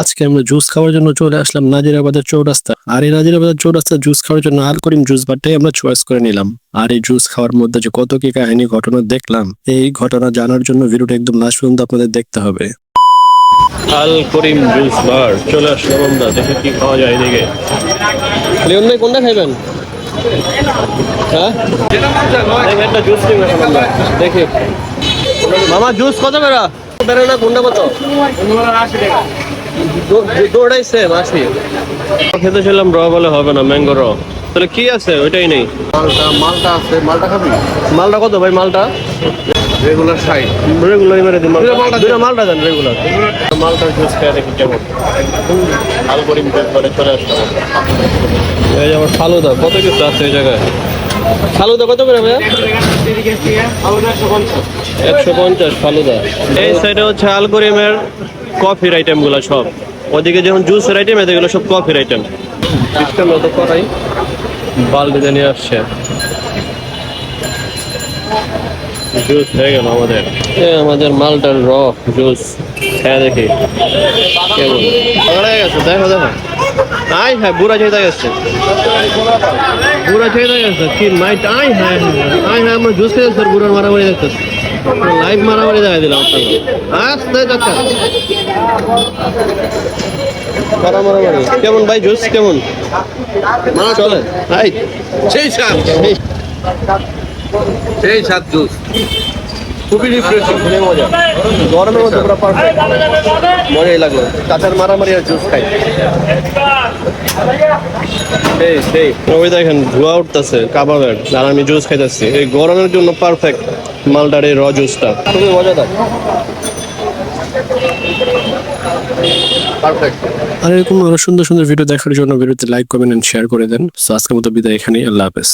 আজকে আমরা জুস খাওয়ার জন্য চলে আসলাম নাজিরাবাদের চৌরাস্তা। আর এই নাজিরাবাদের চৌরাস্তা জুস খাওয়ার জন্য আল করিম জুস বারটাই আমরা চয়েস করে নিলাম। আর এই জুস খাওয়ার মধ্যে যে কত কি কাহিনী ঘটনা দেখলাম এই ঘটনা জানার জন্য ভিডিওটা একদম লাস্ট পর্যন্ত আপনাদের দেখতে হবে। আল করিম জুস বার চলে আসলাম আমরা দেখে কি খাওয়া যায় এদিকে। লিওন ভাই কোনটা খাইবেন? হ্যাঁ? একটা জুস দেখি। মামা জুস কত বেড়া বেড়া না কোনটা কত? দো- দৌড়াই সেম আশি খেতে ছিলাম র বলে হবে না ম্যাঙ্গো র। তাহলে কি আছে? ওইটাই নেই। মালটা মালটা আছে। মালটা খাবি? মালটা কত ভাই মালটা? রেগুলার রেগুলার মেরে দিন মালটা। দুইটা মালটা দেন। রেগুলার মালটার জুস খেয়ে দেখি কেমন। আল করিম করে চলে আসলাম এই আমার ফালুদা কত কিছু আছে এই জায়গায়? ফালুদা কত করে ভাইয়া? একশো পঞ্চাশ। ফালুদা। এই সাইডে হচ্ছে আলগোরিমের কফির আইটেমগুলা সব। ওদিকে যেমন জুসের আইটেম এগুলো সব কফির আইটেম সিস্টেম মতো করাই। বালতিতে নিয়ে আসছে। জুস হয়ে গেল আমাদের। এ আমাদের মালটার র জুস। খেয়ে দেখি। কেমন হয়ে গেছে দেখো দেখো। আই হ্যাঁ বুড়া চেয়ে গেছে বুড়া চেয়ে গেছে কি মাইট আই হ্যাঁ আই হ্যাঁ আমরা জুস খেয়ে স্যার বুড়ার মারামারি দেখতেছি লাইভ মারামারি দেখা দিলাম আপনাকে আস্তে মারামারি? কেমন ভাই জুস কেমন? চলে। আই সেই এই সেই স্বাদ জুস। খুবই রিফ্রেশিং খুবই মজা গরমের মধ্যে পুরো পারফেক্ট মজাই লাগল কাঁচার মারামারি আর জুস খাই। সেই সেই। ওই দেখেন ধোয়া উঠতেছে কাবাবের আর আমি জুস খাইতেছি। এই গরমের জন্য পারফেক্ট মালটার এই র জুসটা। খুবই মজাদার। আর এরকম আরও সুন্দর সুন্দর ভিডিও দেখার জন্য ভিডিওতে লাইক কমেন্ট এন্ড শেয়ার করে দেন। সো আজকের মতো বিদায় এখানেই। আল্লাহ হাফেজ।